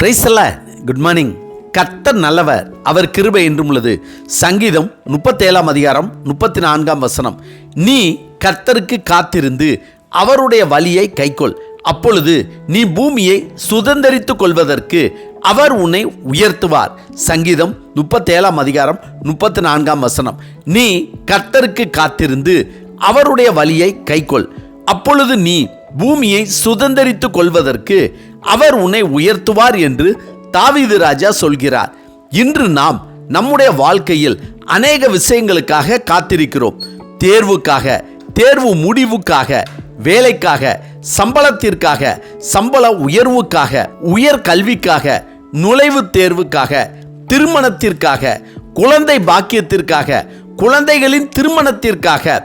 பிரைசல்ல good morning கர்த்தர் நல்லவர். அவர் கிருபை என்றும் உள்ளது. சங்கீதம் முப்பத்தேழாம் அதிகாரம் முப்பத்தி நான்காம் வசனம். நீ கர்த்தருக்கு காத்திருந்து அவருடைய வழியை கைக்கொள். அப்பொழுது நீ பூமியை சுதந்தரித்துக் கொள்வதற்கு அவர் உன்னை உயர்த்துவார். சங்கீதம் முப்பத்தேழாம் அதிகாரம் முப்பத்தி நான்காம் வசனம். நீ கர்த்தருக்கு காத்திருந்து அவருடைய வழியை கைக்கொள். அப்பொழுது நீ பூமியை சுதந்தரித்துக் கொள்வதற்கு அவர் உன்னை உயர்த்துவார் என்று தாவீது ராஜா சொல்கிறார். இன்று நாம் நம்முடைய வாழ்க்கையில் அநேக விஷயங்களுக்காக காத்திருக்கிறோம். தேர்வுக்காக தேர்வு முடிவுக்காக வேலைக்காக சம்பளத்திற்காக சம்பள உயர்வுக்காக உயர் கல்விக்காக நுழைவுத் தேர்வுக்காக திருமணத்திற்காக குழந்தை பாக்கியத்திற்காக குழந்தைகளின் திருமணத்திற்காக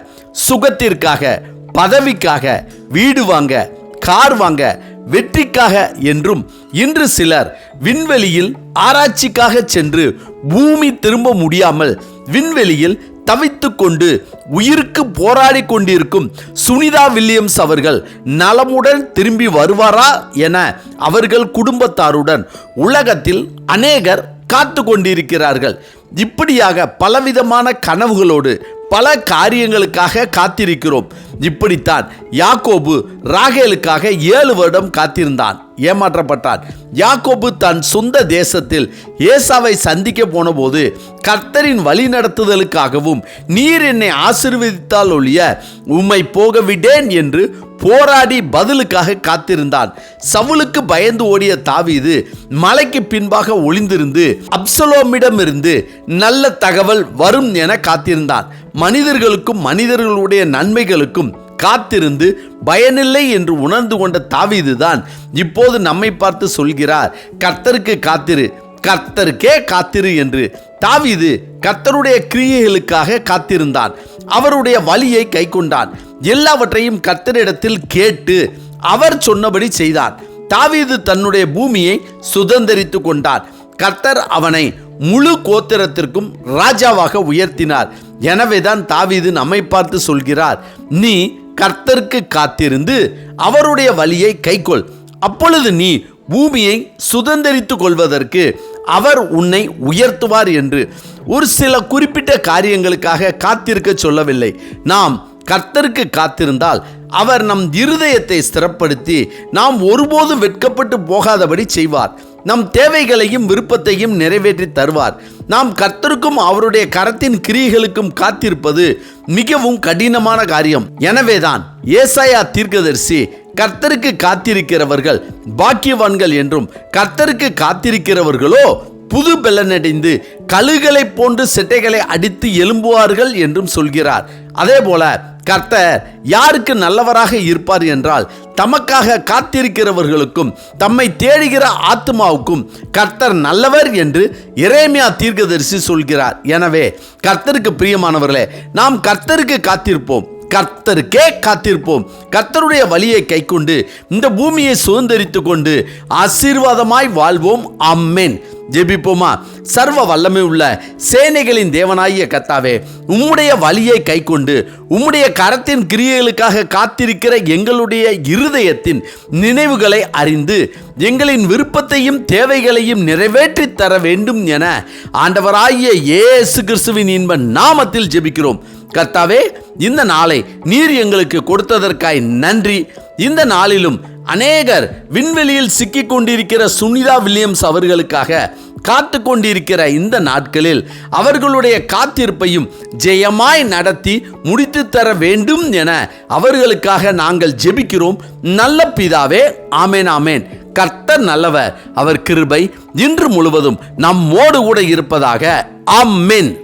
சுகத்திற்காக பதவிக்காக வீடு வாங்க கார் வாங்க வெற்றிக்காக என்றும் இன்று சிலர் விண்வெளியில் ஆராய்ச்சிக்காக சென்று பூமி திரும்ப முடியாமல் விண்வெளியில் தவித்து கொண்டு உயிருக்கு போராடி கொண்டிருக்கும் சுனிதா வில்லியம்ஸ் அவர்கள் நலமுடன் திரும்பி வருவாரா என அவர்கள் குடும்பத்தாருடன் உலகத்தில் அநேகர் காத்து கொண்டிருக்கிறார்கள். இப்படியாக பலவிதமான கனவுகளோடு பல காரியங்களுக்காக காத்திருக்கிறோம். இப்படித்தான் யாக்கோபு ராகேலுக்காக ஏழு வருடம் காத்திருந்தான். ஏமாற்றப்பட்டான். யாக்கோபு தன் சொந்த தேசத்தில் ஏசாவை சந்திக்க போனபோது கர்த்தரின் வழி நடத்துதலுக்காகவும் நீர் என்னை ஆசிர்வதித்தால் ஒழிய உம்மை போக விடேன் என்று போராடி பதிலுக்காக காத்திருந்தான். சவுலுக்கு பயந்து ஓடிய தாவீது மலைக்கு பின்பாக ஒளிந்திருந்து அப்சலோமிடமிருந்து நல்ல தகவல் வரும் என காத்திருந்தான். மனிதர்களுக்கும் மனிதர்களுடைய நன்மைகளுக்கும் காத்திருந்து பயனில்லை என்று உணர்ந்து கொண்ட தாவிதுதான் இப்போது நம்மை பார்த்து சொல்கிறார் கர்த்தருக்கு காத்திரு கர்த்தருக்கே காத்திரு என்று. தாவீது கர்த்தருடைய கிரியைகளுக்காக காத்திருந்தான். அவருடைய வழியை கைக்கொண்டான் எல்லாவற்றையும் கர்த்தரிடத்தில் கேட்டு அவர் சொன்னபடி செய்தான். தாவீது தன்னுடைய பூமியை சுதந்தரித்து கொண்டான் கர்த்தர் அவனை முழு கோத்திரத்திற்கும் ராஜாவாக உயர்த்தினார். எனவேதான் தாவீது நம்மை பார்த்து சொல்கிறார் நீ கர்த்தருக்கு காத்திருந்து அவருடைய வழியை கைக்கொள். அப்பொழுது நீ பூமியை சுதந்தரித்துக் கொள்வதற்கு அவர் உன்னை உயர்த்துவார் என்று. ஒரு சில குறிப்பிட்ட காரியங்களுக்காக காத்திருக்க சொல்லவில்லை. நாம் கர்த்தருக்கு காத்திருந்தால் அவர் நம் இருதயத்தை ஸ்திரப்படுத்தி நாம் ஒருபோதும் வெட்கப்பட்டு போகாதபடி செய்வார். நம் தேவைகளையும் விருப்பத்தையும் நிறைவேற்றி தருவார். நாம் கர்த்தருக்கும் அவருடைய கரத்தின் கிரியைகளுக்கும் காத்திருப்பது மிகவும் கடினமான காரியம். எனவேதான் ஏசாயா தீர்க்கதரிசி கர்த்தருக்கு காத்திருக்கிறவர்கள் பாக்கியவான்கள் என்றும் கர்த்தருக்கு காத்திருக்கிறவர்களோ புது பெல்லனடைந்து கழுகளை போன்று செட்டைகளை அடித்து எழும்புவார்கள் என்றும் சொல்கிறார். அதே போல கர்த்தர் யாருக்கு நல்லவராக இருப்பார் என்றால் தமக்காக காத்திருக்கிறவர்களுக்கும் தம்மை தேடுகிற ஆத்மாவுக்கும் கர்த்தர் நல்லவர் என்று இறைமையா தீர்க்கதரிசி சொல்கிறார். எனவே கர்த்தருக்கு பிரியமானவர்களே நாம் கர்த்தருக்கு காத்திருப்போம். கர்த்தருக்கே காத்திருப்போம். கர்த்தருடைய வழியை கைக்கொண்டு இந்த பூமியை சுதந்திரித்து கொண்டு ஆசீர்வாதமாய் வாழ்வோம். அம்மேன் ஜெபிப்போமா? சர்வ வல்லமை உள்ள சேனைகளின் தேவனாகிய கத்தாவே உம்முடைய வழியை கைக்கொண்டு உம்முடைய கரத்தின் கிரியைகளுக்காக காத்திருக்கிற எங்களுடைய இருதயத்தின் நினைவுகளை அறிந்து எங்களின் விருப்பத்தையும் தேவைகளையும் நிறைவேற்றி தர வேண்டும் என ஆண்டவராகிய இயேசு கிறிஸ்துவின் இன்ப நாமத்தில் ஜெபிக்கிறோம். கர்த்தாவே இந்த நாளை நீர் எங்களுக்கு கொடுத்ததற்காய் நன்றி. இந்த நாளிலும் அநேகர் விண்வெளியில் சிக்கிக் கொண்டிருக்கிற சுனிதா வில்லியம்ஸ் அவர்களுக்காக காத்து கொண்டிருக்கிற இந்த நாட்களில் அவர்களுடைய காத்திருப்பையும் ஜெயமாய் நடத்தி முடித்து தர வேண்டும் என அவர்களுக்காக நாங்கள் ஜெபிக்கிறோம். நல்ல பிதாவே ஆமேன் ஆமேன். கர்த்தர் நல்லவர் அவர் கிருபை இன்று முழுவதும் நம்மோடு கூட இருப்பதாக. ஆமென்.